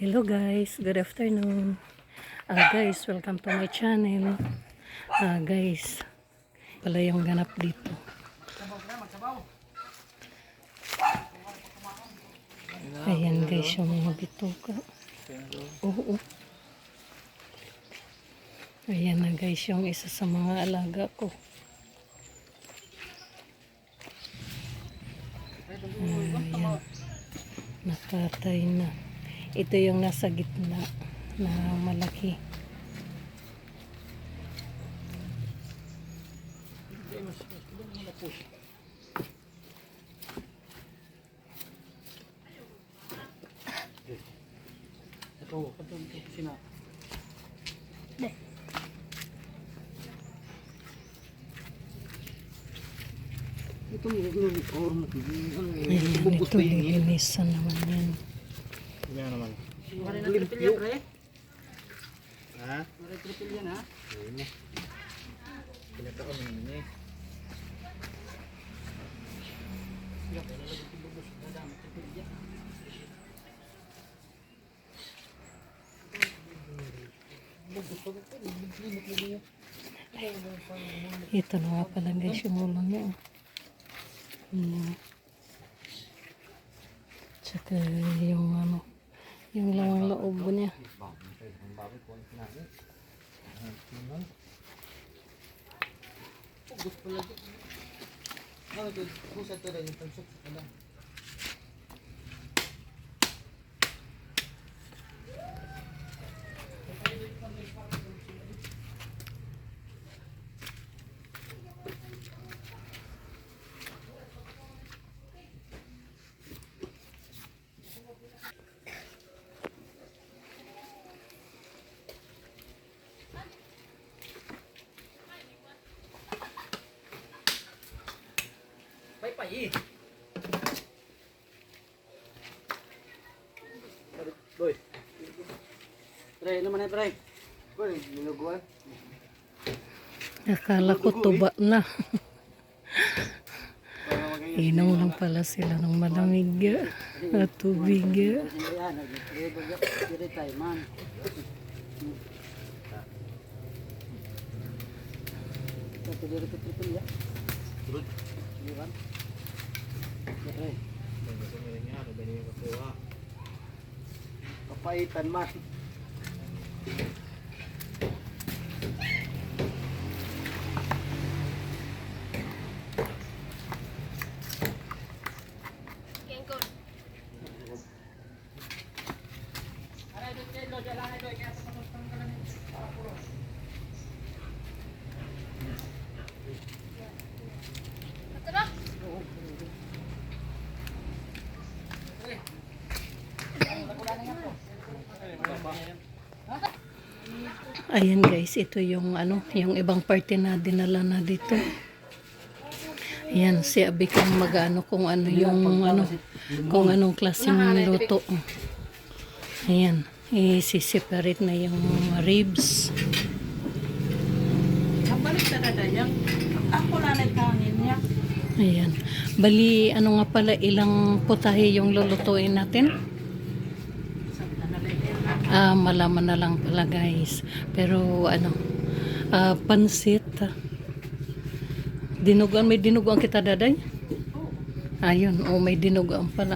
Hello guys, good afternoon. Ah guys, welcome to my channel. Ah guys, pala yung ganap dito. Ayan guys, yung mga bituka. Oo. Ayan na guys, yung isa sa mga alaga ko. Ayan. Nakatay na. Ito yung nasa gitna na malaki. Ito, ito, ito, sina. Ito mo, ito mo, or mo, Ayan, ito lilinisan naman yan. Yan naman. Wala na triple yan, pre. Ha? Wala triple yan, ha? Ayun mo. Pinataon mo naman eh. Ito na nga pala guys yung ulo niya. oh. Ayan. Tsaka yung ano, yung lang loob niya. Ano ito? Pusa ito rin yung pansok sa eh. Boy. Pre, ano man yan, pre? Boy, minuguan. Akala ko tuba na. Inom lang pala sila ng malamig at tubig. Yan, tayo, man. Ito, dire ko triple yan. Turun. Di ba? Ito, pre. Papaitan man. Ayan guys, ito yung ano, yung ibang parte na dinala na dito. Ayan, si Abi kung mag-ano kung ano yung ano, kung anong klaseng luto. Ayan, i-separate na yung ribs. Ang balik na yan. Ako na nagkangin niya. Ayan. Bali, ano nga pala, ilang putahe yung lulutuin natin? Ah, malaman na lang pala guys. Pero ano, ah, pansit. Dinuguan, may dinuguan kita daday? Ayun, oh, may dinuguan pala.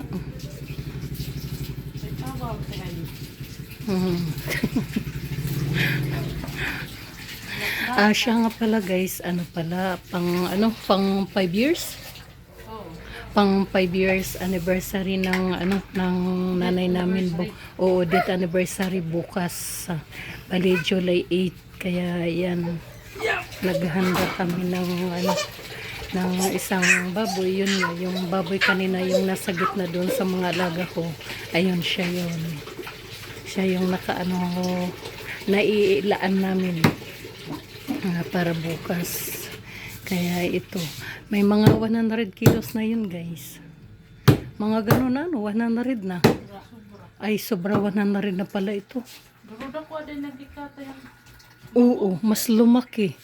Hmm. ah, siya nga pala guys, ano pala, pang ano, pang 5 years? Pang 5 years anniversary ng ano ng nanay namin bu oo date anniversary bukas bali July 8 kaya yan naghanda kami ng ano ng isang baboy. Yun nga yung baboy kanina yung nasa gitna doon sa mga alaga ko ayun siya yun. Siya yung nakaano naiilaan namin ah, para bukas kaya ito may mga 100 kilos na yun guys mga ganun na ano 100 na ay sobra 100 na pala ito oo mas lumaki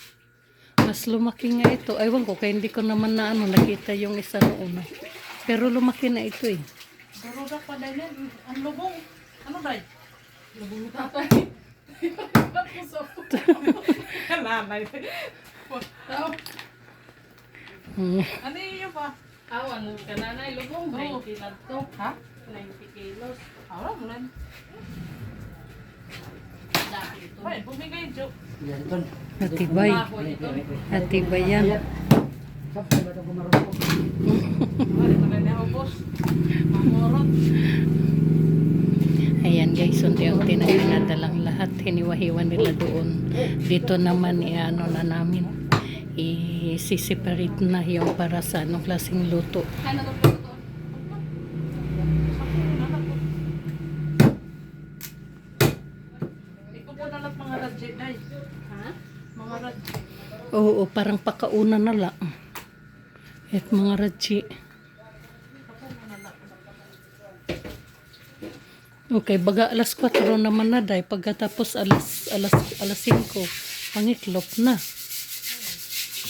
mas lumaki nga ito aywan ko kaya hindi ko naman na ano nakita yung isa noon pero lumaki na ito eh Garuda ko din yan. Ang lubong. Ano dahil? Nanay. Mm. Ano yun pa? Awan ka nanay, lubong, Oo. 90 lang to. Ha? 90 kilos. Alam mo lang. Dati ito. Ay, bumigay Jo. Yan na. Ayan guys, unti-unti na yung nadalang lahat. Hiniwa-hiwa nila doon. Dito naman, i-ano na namin. I-separate na yung para sa anong klaseng luto. Oo, parang pakauna na lang. At mga radji. Okay, baga alas 4 naman na day. Pagkatapos alas, alas, alas 5, pangiklop na.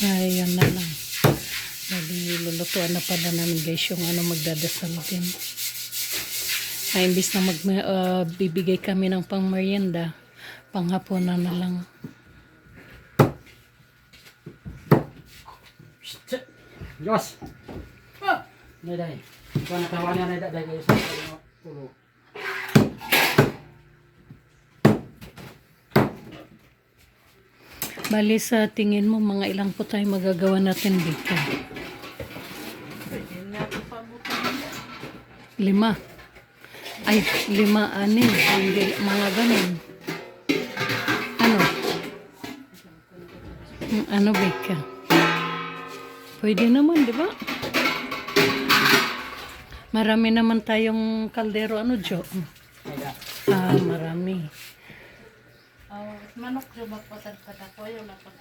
Ay, yan na lang. Bali, lulutuan na pala namin guys yung ano magdadasal din. Ay, imbis na mag, ah, bibigay kami ng pang merienda, panghapon na na lang. Diyos! Ah! Nay, day. Ikaw natawa niya, nay, day, kayo sa tulo. Bali sa tingin mo, mga ilang po tayo magagawa natin dito? Lima. Ay, lima, anin. Hindi, mga ganun. Ano? Hmm, Ano, Beka? Pwede naman, di ba? Marami naman tayong kaldero. Ano, Jo? Marami. Oh, manok jo magpatagpad ako. Ayaw na pag...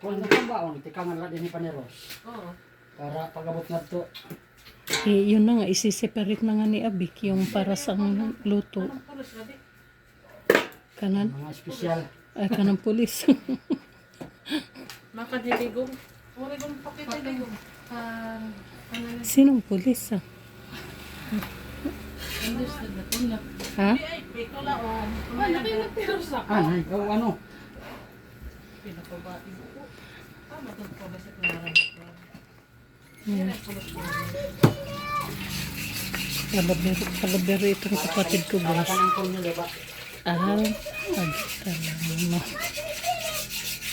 Kung ano kang baon, tikangan lang din ni Paneros. Oo. Para pagabot na to. Eh, yun na nga, isi-separate na nga ni Abik yung para sa luto. Kanan? Mga espesyal. Ay, kanang pulis. Makadiligong. Uri kong pakitigong. Ah? Sinong pulis, ah? Understood na ito na. Ha? Ano? Ah, ikaw ano? Hmm. Kalabero, kalabero itong kapatid ko, boss. Ah, agtala mo.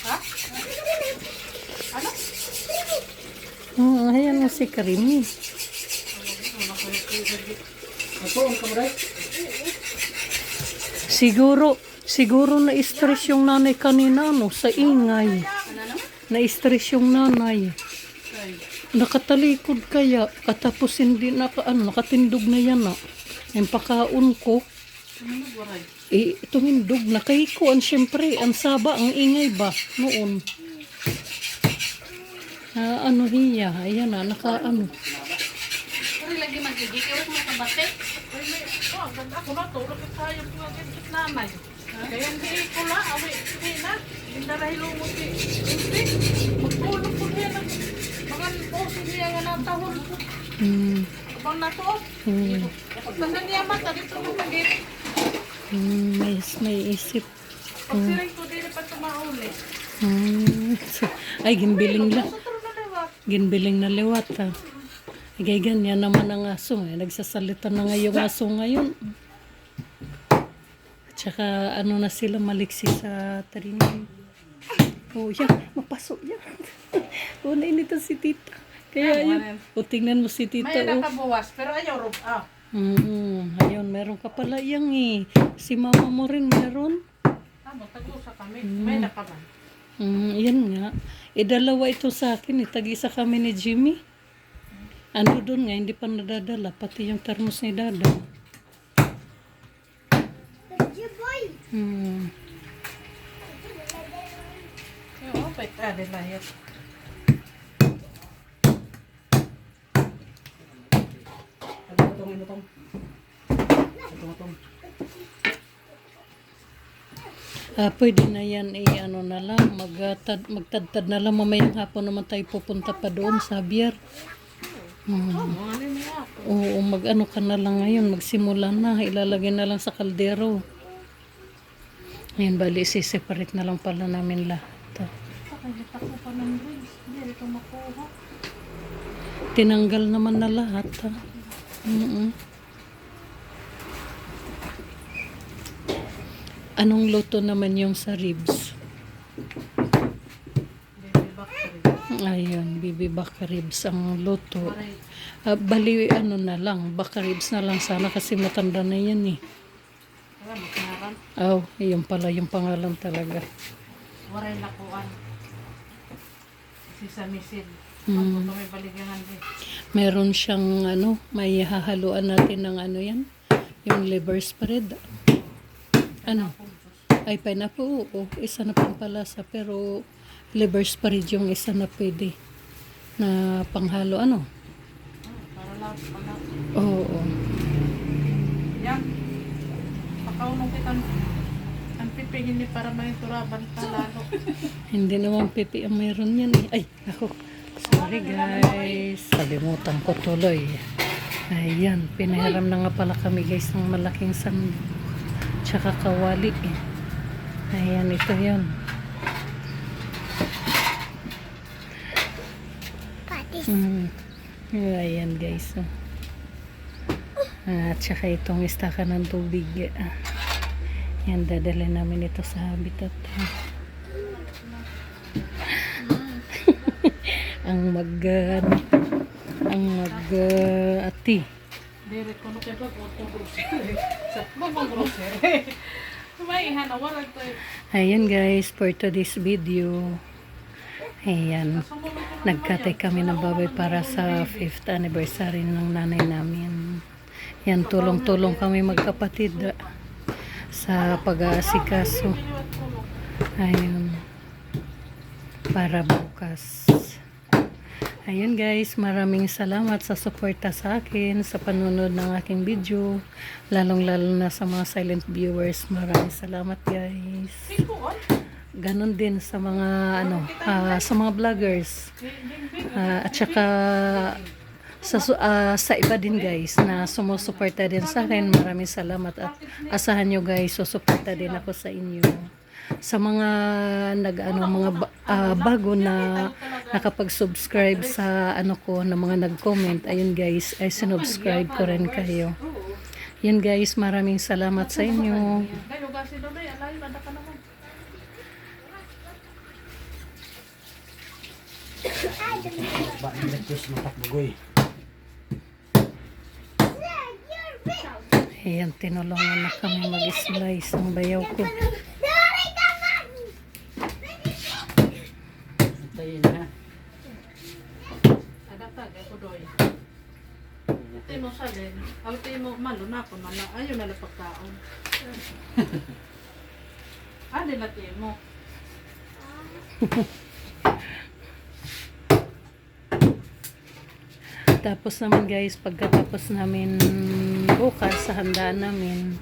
Ha? Ano? Oh, ayan mo si ang kamuray. Siguro, siguro na-stress yung nanay kanina, no, sa ingay. Na-stress yung nanay. Nakatalikod kaya, katapos hindi naka, ano, nakatindog na yan, na. Yung pakaon ko, eh, tumindog na. Kay ko, ang syempre, ang saba, ang ingay ba, noon. Ah, ano hiya, ayan na, naka, ano. Lagi magiging. Kaya mo kabate. Ay, may, oh, ganda ako na to. Lapit tayo mga ganit nanay. Kaya hindi ko la, awi, hindi na. Hindi na dahil lumot eh. Hindi, magtulog po niya ng mga poso niya nga natahol. Hmm, Abang na to. hmm, Basta niya mata, dito mo pagit. hmm, may, may isip. Pag siring ko, di na pa tumauli. Hmm. Ay, gimbiling lang. Sa na. Ginbiling na liwat ha. Igay ganyan naman ang aso eh. Nagsasalita na nga yung aso ngayon. At saka ano na sila maliksi sa tarinig. Oh, yan. Mapasok yan. oh, nainita si tita. Kaya yun. O, tingnan mo si tita. May Oh. nakabuwas, pero ayaw rob. Ah, Mm, ayun, meron ka pala yang eh. Si mama mo rin meron. tama, tag-usa kami. May nakaman. Mm, yan nga. E dalawa ito sa akin eh. Tag-isa kami ni Jimmy. Ano doon nga, hindi pa nadadala. Pati yung termos ni Dada. Hmm. Oo. Ah, di lahit. Ano itong, ano itong? Itong, itong. Ah, pwede na yan eh, ano na lang, magtad, magtadtad na lang mamayang hapon naman tayo pupunta pa doon sa Bier. Hmm. Oo, mag ano ka na lang ngayon, magsimula na, ilalagay na lang sa kaldero. Ngayon bali, separate na lang pala namin lahat. Tinanggal naman na lahat. Ha? Mm-mm. Anong luto naman yung sa ribs? Baby back rin. Ayun, bibi baka ribs ang luto. Ah, bali, ano na lang, baka ribs na lang sana kasi matanda na yan eh. Oh, yun pala yung pangalan talaga. Waray lakuan. Si sa misil. Mm. Meron siyang ano, may hahaluan natin ng ano yan, yung liver spread. Ano? Ay, pineapple, oo. Isa na pang palasa, pero liver spread yung isa na pwede na panghalo. Ano? Para lang, para. Oo. Yan. Pakaunong kita ang pipigin ni para may turaban lalo. Hindi naman pipi ang mayroon yan eh. Ay, ako. Sorry guys. Kalimutan ko tuloy. Ayan, pinahiram na nga pala kami guys ng malaking san tsaka kawali eh. Ayan, ito yan. Mm. Ayan guys. Oh. At tsaka itong istaka ng tubig. Yan, dadala namin ito sa habitat. ang mag uh, ang mag uh, ati. Dire ko no kay pag auto grocery. Sa mga grocery. Ayan guys, for today's video. Ayan. Nagkatay kami ng baboy para sa 5th anniversary ng nanay namin. Yan, tulong-tulong kami magkapatid sa pag-aasikaso. Ayun. Para bukas. Ayun guys, maraming salamat sa suporta sa akin, sa panunod ng aking video. Lalong-lalo na sa mga silent viewers. Maraming salamat guys. Ganon din sa mga ano, ah, sa mga vloggers. Ah, at saka sa ah, sa iba din guys na sumusuporta din sa akin. Maraming salamat at asahan nyo guys, susuporta din ako sa inyo. Sa mga nag ano mga ah, bago na nakapag-subscribe sa ano ko na mga nag-comment, ayun guys, ay sinubscribe ko rin kayo. Yun guys, maraming salamat sa inyo. Kayo gasi do day alay banda ka naman. Ba, nilagtos ng takbugoy. Ayan, tinulungan na kami mag-slice ng bayaw ko. Antayin ha. Adatag ako doy. Ito mo sa din. Ang ito mo malo na po mala. Ayun na pagkaon. Ah, nila mo. Tapos naman guys, pagkatapos namin bukas sa handaan namin,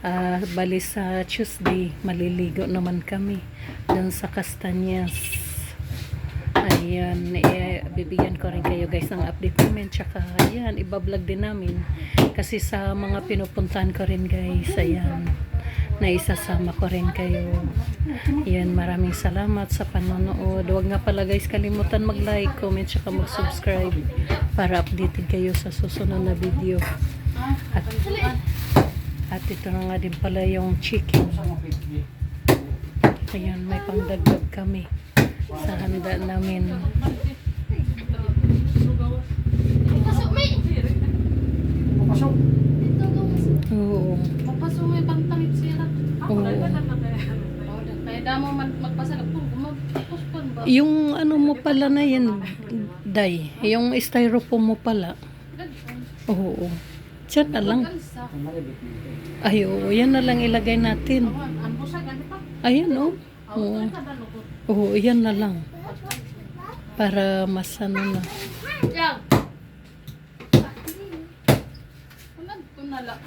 ah, bali sa Tuesday, maliligo naman kami dun sa Castanyas. Ayan, eh, bibigyan ko rin kayo guys ng update namin. Tsaka, ayan, ibablog din namin. Kasi sa mga pinupuntahan ko rin guys, ayan, na isasama ko rin kayo. Ayan, maraming salamat sa panonood. Huwag nga pala guys, kalimutan mag-like, comment, tsaka mag-subscribe para updated kayo sa susunod na video. At, at ito na nga din pala yung chicken. Ayan, may pangdagdag kami sa handa namin. Papasok. Oo. Magpasok may damo man magpasalak po. Magpuspon ba? Yung ano mo pala na yan, Day, yung styrofoam mo pala. Oo. Diyan na lang. Ay, oo. Yan na lang ilagay natin. Ayan, oh. Oo. Oo, yan na lang. Para mas ano na. Yaw. Unag ko na lang.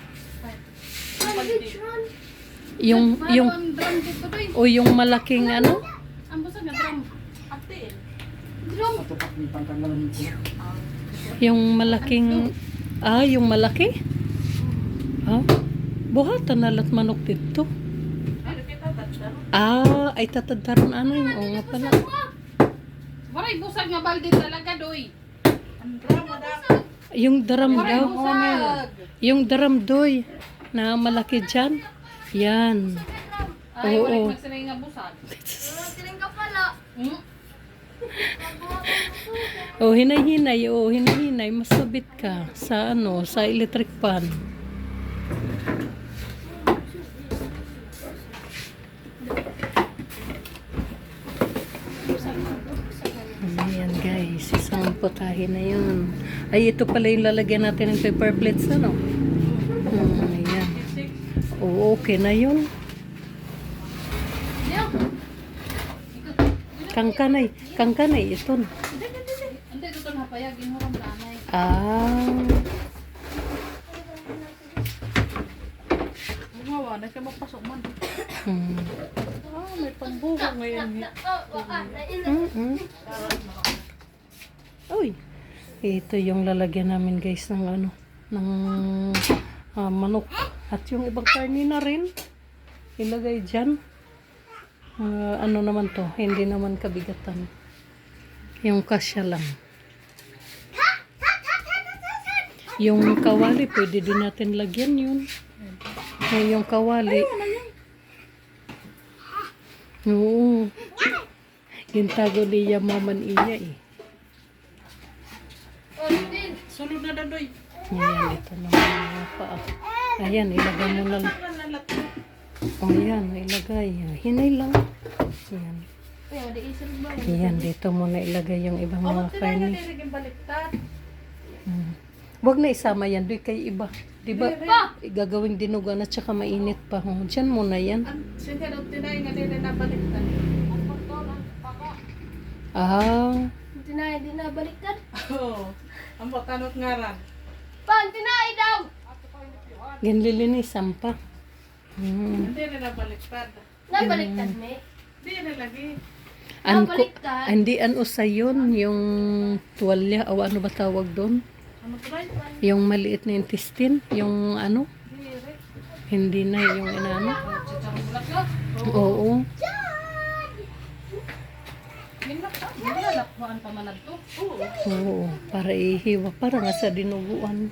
Yung, yung, o yung malaking ano, yung malaking, ah, yung malaki? Ah, buhatan na lat manok dito. Ah, ay tatadtaron ano yun. Oo nga pala. Waray busag nga balde talaga doy. Yung daram Waray daw. Yung daram doy na malaki dyan. Yan. Ay, Oo. waray magsanay nga ka pala. Hmm? Oh, hinay-hinay. Oh, hinay-hinay. Masabit ka sa ano, sa electric pan. Ayan guys, isang putahe na yun. Ay, ito pala yung lalagyan natin ng paper plates, ano? Hmm. Oo, okay na yun. Kangkanay, kangkanay, ito. na. Ah, Gumawa na siya magpasok man. hmm. Ah, may pambuho ngayon. Mm-mm. Uy, ito yung lalagyan namin guys ng ano, ng ah, manok. At yung ibang karni na rin, ilagay dyan. Ah, ano naman to, hindi naman kabigatan. Yung kasya lang. Yung kawali, pwede din natin lagyan yun. Eh, yung kawali. Oo. Yung tago niya maman iya eh. Sunod na dadoy. Ayan, ito naman mga paa. Ayan, ilagay mo na. O yan, ilagay. Hinay lang. Ayan. Ayan, dito mo na ilagay yung ibang mga karne. nilagyan baliktad. Hmm. Huwag na isama yan, doy kay iba. Di ba? Gagawing dinugan at saka mainit pa. Oh, Diyan mo na yan. Ah, Tinay, di na baliktad. Oo. Ang bakanot nga ran. Pan, tinay daw. Ginlilinisan pa. Hmm. Hindi na baliktad. Na baliktad, me. Hindi na lagi. An ko, hindi an usa yun, yung tuwalya, o ano ba tawag doon? Ano? Yung maliit na intestine, yung ano? Hindi na yung inano. Oo. Oo. Para ihiwa. Para nga sa dinuguan.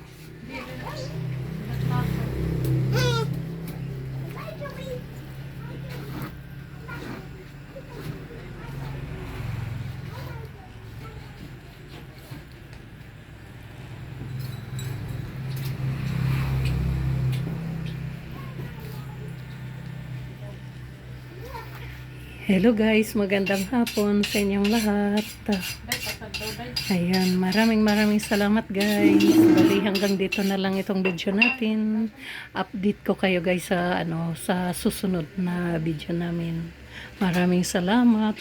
Hello guys, magandang hapon sa inyong lahat. Ayan, maraming maraming salamat guys. Bali hanggang dito na lang itong video natin. Update ko kayo guys sa ano sa susunod na video namin. Maraming salamat.